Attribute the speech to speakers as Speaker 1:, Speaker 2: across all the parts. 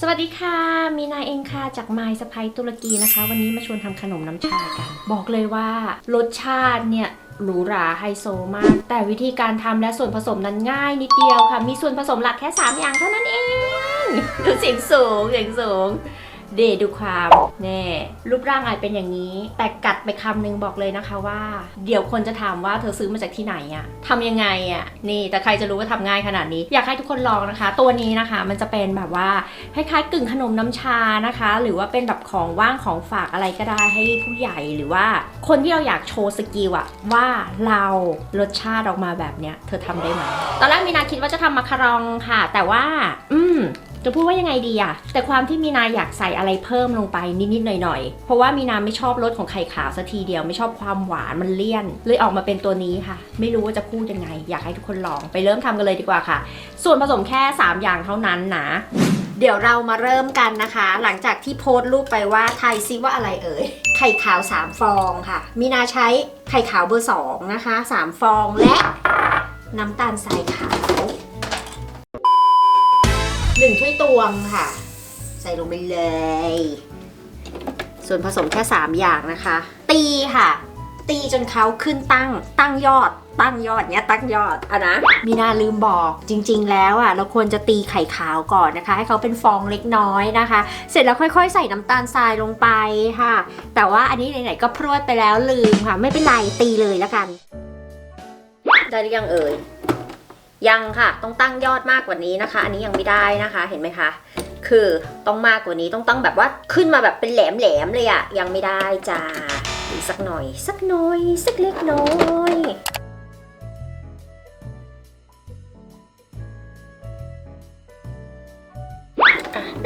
Speaker 1: สวัสดีค่ะ มีนายเองค่ะ จากไมซ์สไปตุรกีนะคะ วันนี้มาชวนทำขนมน้ำชากัน บอกเลยว่ารสชาติเนี่ยหรูหราไฮโซมาก แต่วิธีการทำและส่วนผสมนั้นง่ายนิดเดียวค่ะ มีส่วนผสมหลักแค่ 3 อย่างเท่านั้นเองดูเสียงสูงเสียงสูง เดดูความแน่รูปร่างอาจเป็นอย่างนี้ แต่กัดไปคำนึงบอกเลยนะคะว่า เดี๋ยวคนจะถามว่าเธอซื้อมาจากที่ไหนอะทำยังไงอะนี่ แต่ใครจะรู้ว่าทำง่ายขนาดนี้ อยากให้ทุกคนลองนะคะ ตัวนี้นะคะ มันจะเป็นแบบว่าคล้ายๆกึ่งขนมน้ำชานะคะ หรือว่าเป็นแบบของว่างของฝากอะไรก็ได้ให้ผู้ใหญ่หรือว่า คนที่เราอยากโชว์สกิลอะว่าเรารสชาติออกมาแบบเนี้ยเธอทำได้ไหมตอนแรกมีนาคิดว่าจะทำมาคารองค่ะ แต่ว่า อืม จะพูดว่ายังไงดีอะแต่ความที่มีนาอยากใส่อะไรเพิ่มลงไปนิดๆหน่อยๆ เพราะว่ามีนาไม่ชอบรสของไข่ขาวสัทีเดียวไม่ชอบความหวานมันเลี่ยน เลยออกมาเป็นตัวนี้ค่ะ ไม่รู้ว่าจะพูดยังไง อยากให้ทุกคนลองไปเริ่มทำกันเลยดีกว่าค่ะ ส่วนผสมแค่ 3 อย่างเท่านั้นนะเดี๋ยวเรามาเริ่มกันนะคะ หลังจากที่โพสต์รูปไปว่าไทยซิว่าอะไรเอ่ย ไข่ขาว 3 ฟองค่ะ มีนาใช้ไข่ขาวเบอร์ 2 นะคะ 3 ฟองและน้ำตาลทรายขาว หนึ่งถ้วยตวงค่ะ ใส่ลงไปเลย ส่วนผสมแค่ 3 อย่างนะคะ ตีค่ะ ตีจนเขาขึ้นตั้งตั้งยอด ตั้งยอดเนี้ยตั้งยอดอะนะมีนาลืมบอกจริง ๆ แล้วอะเราควรจะตีไข่ขาวก่อนนะคะ ให้เขาเป็นฟองเล็กน้อยนะคะ เสร็จแล้วค่อย ๆ ใส่น้ำตาลทรายลงไปค่ะ แต่ว่าอันนี้ไหนๆก็พรวดไปแล้วลืมค่ะ ไม่เป็นไรตีเลยแล้วกัน ได้หรือยังเอ่ย ยังค่ะต้องตั้งยอดมากกว่านี้นะคะ อันนี้ยังไม่ได้นะคะเห็นไหมคะ คือต้องมากกว่านี้ต้องตั้งแบบว่าขึ้นมาแบบเป็นแหลมแหลมๆเลยอะยังไม่ได้จ้าอีกสักหน่อย สักหน่อย สักเล็กน้อย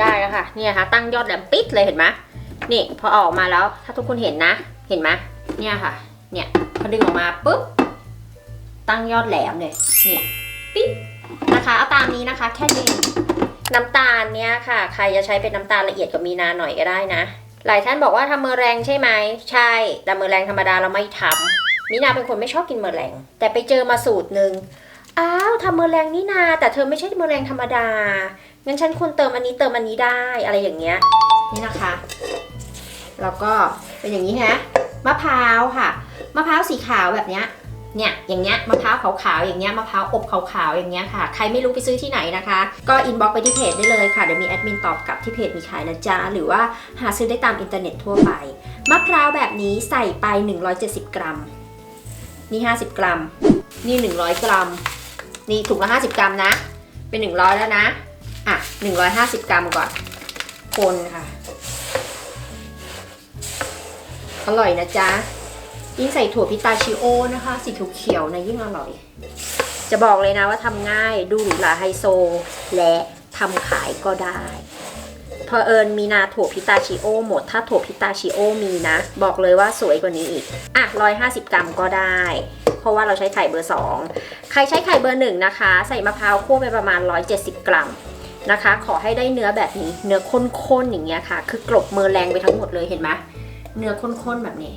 Speaker 1: ได้แล้วค่ะเนี่ยค่ะ ตั้งยอดแหลมปิดเลยเห็นไหมนี่พอออกมาแล้วถ้าทุกคนเห็นนะ เห็นไหมเนี่ยค่ะ เนี่ยพอดึงออกมาปุ๊บตั้งยอดแหลมเลยนี่ ปิ๊บนะคะเอาตามนี้นะคะ แค่นี้เองน้ำตาลเนี้ยค่ะ ใครจะใช้เป็นน้ำตาลละเอียดกับมีนาหน่อยก็ได้นะ หลายท่านบอกว่าทำเมอแรงใช่ไหมใช่ แต่เมอแรงธรรมดาเราไม่ทำมีนาเป็นคนไม่ชอบกินเมอแรง แต่ไปเจอมาสูตรหนึ่งอ้าวทำเมอแรงนี่นา แต่เธอไม่ใช่เมอแรงธรรมดางั้นฉันควรเติมอันนี้เติมอันนี้ได้อะไรอย่างเงี้ยนี่นะคะแล้วก็เป็นอย่างนี้ฮะมะพร้าวค่ะมะพร้าวสีขาวแบบเนี้ย เนี่ยอย่างเงี้ยมะพร้าวขาวๆอย่างเงี้ยมะพร้าวอบขาวๆอย่างเงี้ยค่ะ ใครไม่รู้ไปซื้อที่ไหนนะคะ ก็อินบ็อกไปที่เพจได้เลยค่ะเดี๋ยวมีแอดมินตอบกลับที่เพจมีขายนะจ๊ะหรือว่าหาซื้อได้ตามอินเทอร์เน็ตทั่วไปมะพร้าวแบบนี้ใส่ไป 170 กรัม นี่ 50 กรัม นี่ 100 กรัม นี่ถุงละ 50 กรัมนะ เป็น 100 แล้วนะ อะ 150 กรัมก่อน คนค่ะ อร่อยนะจ๊ะ ยิ่งใส่ถั่วพิตาชิโอนะคะ สีเขียวๆนะยิ่งอร่อย จะบอกเลยนะว่าทำง่ายดูหรูหราไฮโซ และทำขายก็ได้พอเอิญมีนาถั่วพิตาชิโอหมด ถ้าถั่วพิตาชิโอมีนะ บอกเลยว่าสวยกว่านี้อีก อะ150กรัมก็ได้ เพราะว่าเราใช้ไข่เบอร์2ใครใช้ไข่เบอร์หนึ่งนะคะ ใส่มะพร้าวคั่วไปประมาณ170กรัมนะคะ ขอให้ได้เนื้อแบบนี้ เนื้อข้นๆอย่างเงี้ยค่ะ คือกลบเมอแรงไปทั้งหมดเลยเห็นไหมเนื้อข้นๆแบบนี้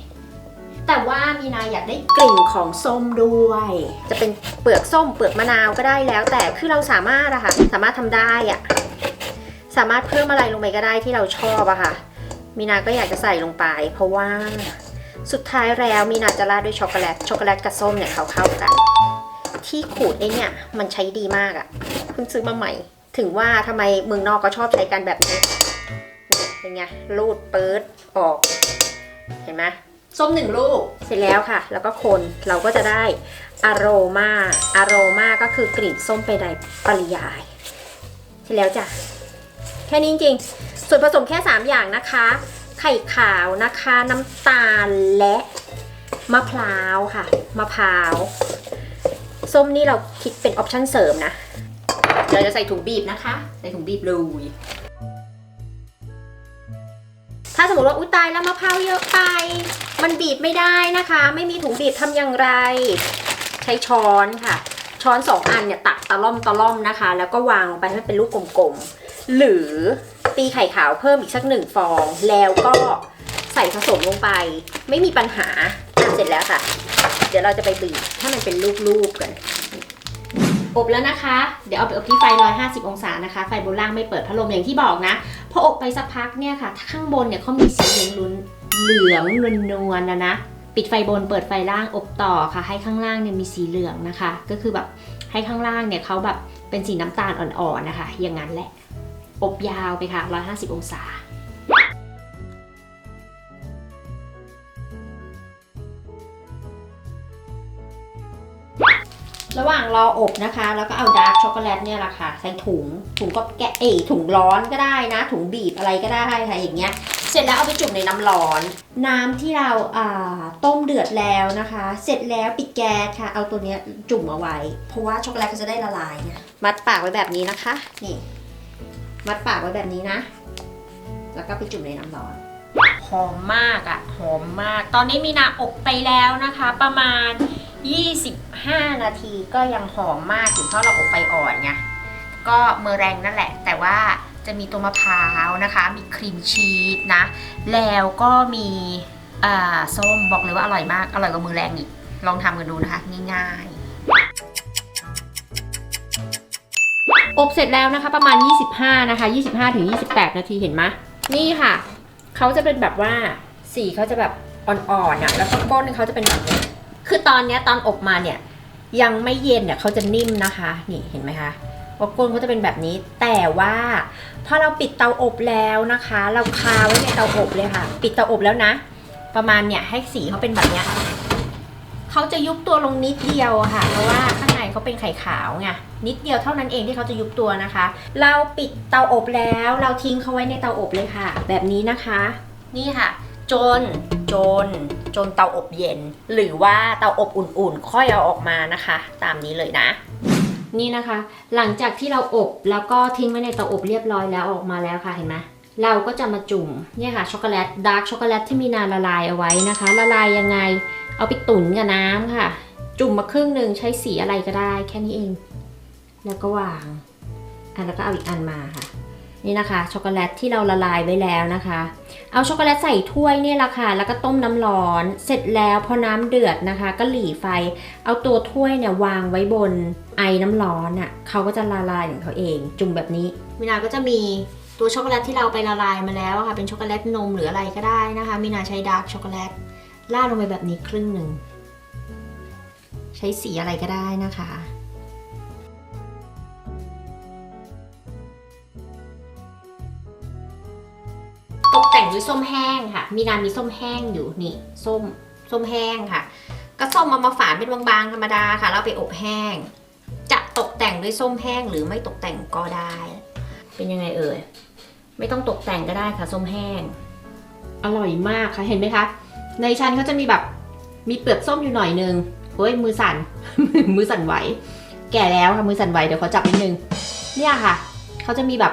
Speaker 1: แต่ว่ามีนาอยากได้กลิ่นของส้มด้วย จะเป็นเปลือกส้มเปลือกมะนาวก็ได้แล้ว แต่คือเราสามารถอะค่ะ สามารถทำได้อะสามารถเพิ่มอะไรลงไปก็ได้ที่เราชอบอะค่ะ มีนาก็อยากจะใส่ลงไป เพราะว่าสุดท้ายแล้วมีนาจะราดด้วยช็อกโกแลตช็อกโกแลตกับส้มเนี่ยเขาเข้ากัน ที่ขูดไอ้เนี่ยมันใช้ดีมากอะเพิ่งซื้อมาใหม่ ถึงว่าทำไมเมืองนอกก็ชอบใช้กันแบบนี้เป็นไงรูดปื๊ดออก เห็นไหม ส้มหนึ่งลูก เสร็จแล้วค่ะ แล้วก็คนเราก็จะได้อโรมาอโรมาก็คือกลิ่นส้มไปในปริยาย เสร็จแล้วจ้ะ แค่นี้จริงๆ ส่วนผสมแค่ 3 อย่างนะคะ ไข่ขาวนะคะ น้ำตาลและมะพร้าวค่ะ มะพร้าว ส้มนี่เราคิดเป็นออปชั่นเสริมนะ เราจะใส่ถุงบีบนะคะ ใส่ถุงบีบเลย ถ้าสมมติว่าอุ้ยตายแล้วมะพร้าวเยอะไป มันบีบไม่ได้นะคะ ไม่มีถุงบีบทำอย่างไร ใช้ช้อนค่ะ ช้อนสองอันเนี่ยตักตะล่อมตะล่อมนะคะ แล้วก็วางลงไปให้เป็นลูกกลมๆ หรือตีไข่ขาวเพิ่มอีกสักหนึ่งฟอง แล้วก็ใส่ผสมลงไป ไม่มีปัญหาเสร็จแล้วค่ะ เดี๋ยวเราจะไปบีบให้มันเป็นลูกๆกัน อบแล้วนะคะ เดี๋ยวเอาไปอบที่ไฟ 150 องศานะคะ ไฟบนล่างไม่เปิดพัดลมอย่างที่บอกนะ พออบไปสักพักเนี่ยค่ะ ข้างบนเนี่ยเขามีสีเหลืองลุ้นเหลืองนวลนวลๆนะนะ ปิดไฟบนเปิดไฟล่างอบต่อค่ะ ให้ข้างล่างเนี่ยมีสีเหลืองนะคะ ก็คือแบบให้ข้างล่างเนี่ยเขาแบบเป็นสีน้ำตาลอ่อนๆนะคะ อย่างนั้นแหละ อบยาวไปค่ะ 150 องศา ระหว่างรออบนะคะ แล้วก็เอาดาร์กช็อกโกแลตเนี่ยแหละค่ะใส่ถุงถุงก็แกะเอยถุงร้อนก็ได้นะ ถุงบีบอะไรก็ได้ค่ะอย่างเงี้ย เสร็จแล้วเอาไปจุ่มในน้ำร้อน น้ำที่เราอ่าต้มเดือดแล้วนะคะ เสร็จแล้วปิดแก๊สค่ะ เอาตัวเนี้ยจุ่มเอาไว้ เพราะว่าช็อกโกแลตก็จะได้ละลายไงมัดปากไว้แบบนี้นะคะ นี่ มัดปากไว้แบบนี้นะ แล้วก็ไปจุ่มในน้ำร้อนหอมมากอะหอมมาก ตอนนี้มีนาอบไปแล้วนะคะ ประมาณ 25 นาทีก็ยังหอมมากถึงเพราะเราอบไฟอ่อนไงก็เมอแรงนั่นแหละ แต่ว่าจะมีตัวมะพร้าวนะคะ มีครีมชีสนะ แล้วก็มีอ่าส้มบอกเลยว่าอร่อยมาก อร่อยกว่ามือแรงอีก ลองทำกันดูนะคะ ง่ายๆ อบเสร็จแล้วนะคะ ประมาณ 25 นะคะ 25ถึง28 นาทีเห็นไหมนี่ค่ะ เขาจะเป็นแบบว่าสีเขาจะแบบอ่อนๆอะแล้วก็ก้นเขาจะเป็นแบบนี้ คือตอนเนี้ยตอนอบมาเนี่ย ยังไม่เย็นเนี่ยเขาจะนิ่มนะคะ นี่เห็นไหมคะว่าก้นเขาจะเป็นแบบนี้ แต่ว่าพอเราปิดเตาอบแล้วนะคะ เราคาไว้ในเตาอบเลยค่ะ ปิดเตาอบแล้วนะ ประมาณเนี่ยให้สีเขาเป็นแบบเนี้ยเขาจะยุบตัวลงนิดเดียวค่ะ เพราะว่าข้างในเขาเป็นไข่ขาวไงนิดเดียวเท่านั้นเองที่เขาจะยุบตัวนะคะ เราปิดเตาอบแล้ว เราทิ้งเขาไว้ในเตาอบเลยค่ะ แบบนี้นะคะ นี่ค่ะ จน จน จนเตาอบเย็น หรือว่าเตาอบอุ่นๆ ค่อยเอาออกมานะคะ ตามนี้เลยนะ นี่นะคะ หลังจากที่เราอบแล้วก็ทิ้งไว้ในเตาอบเรียบร้อยแล้วออกมาแล้วค่ะเห็นไหมเราก็จะมาจุ่มเนี่ยค่ะช็อกโกแลตดาร์กช็อกโกแลตที่มีนาละลายเอาไว้นะคะ ละลายยังไง เอาไปตุ๋นกับน้ำค่ะ จุ่มมาครึ่งหนึ่งใช้สีอะไรก็ได้ แค่นี้เอง แล้วก็วางอะแล้วก็เอาอีกอันมาค่ะ นี่นะคะช็อกโกแลตที่เราละลายไว้แล้วนะคะ เอาช็อกโกแลตใส่ถ้วยนี่แหละค่ะ แล้วก็ต้มน้ำร้อน เสร็จแล้วพอน้ำเดือดนะคะ ก็หลีไฟ เอาตัวถ้วยเนี่ยวางไว้บนไอน้ำร้อนอะเขาก็จะละลายของเขาเอง จุ่มแบบนี้มินาก็จะมีตัวช็อกโกแลตที่เราไปละลายมาแล้วะค่ะเป็นช็อกโกแลตนมหรืออะไรก็ได้นะคะมินาใช้ดาร์กช็อกโกแลตราดลงไปแบบนี้ครึ่งหนึ่งใช้สีอะไรก็ได้นะคะ แต่งด้วยส้มแห้งค่ะ มีนามีส้มแห้งอยู่นี่ส้มส้มแห้งค่ะ ก็ส้มมามาฝานเป็นบางๆธรรมดาค่ะแล้วเอาไปอบแห้ง จะตกแต่งด้วยส้มแห้งหรือไม่ตกแต่งก็ได้ เป็นยังไงเอ่ยไม่ต้องตกแต่งก็ได้ค่ะส้มแห้ง อร่อยมากค่ะเห็นไหมคะ ในชั้นเขาจะมีแบบมีเปลือกส้มอยู่หน่อยนึงเฮ้ยมือสั่น มือสั่นไหว แก่แล้วค่ะมือสั่นไหวเดี๋ยวขอจับนิดนึงเนี่ยค่ะเขาจะมีแบบ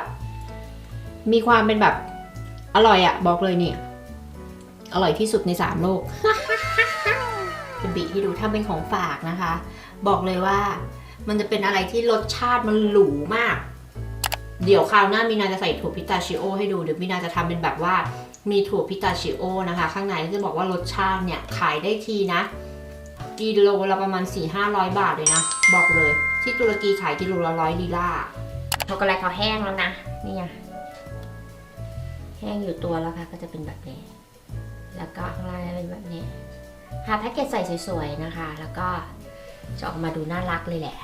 Speaker 1: มีความเป็นแบบ ร่อยอะบอกเลยเนี่ยอร่อยที่สุดในสามโลกเป็นบีที่ดูถ้าเป็นของฝากนะคะ บอกเลยว่า มันจะเป็นอะไรที่รสชาติมันหรูมาก เดี๋ยวคราวหน้ามีนาจะใส่ถั่วพิตาชิโอให้ดูเดี๋ยวมีนาจะทำเป็นแบบว่ามีถั่วพิตาชิโอนะคะ ข้างในก็จะบอกว่ารสชาติเนี่ยขายได้ทีนะกิโลละประมาณ 4 5 0 0 บาทเลยนะ บอกเลย ที่ตุรกีขายกิโลละร้อยลีลาช็อกโกแลตเขาแห้งแล้วนะนี่ไง แห้งอยู่ตัวแล้วค่ะก็จะเป็นแบบนี้ แล้วก็ข้างล่างจะเป็นแบบนี้ หาแพ็กเกจใส่สวยๆนะคะ แล้วก็จะออกมาดูน่ารักเลยแหละ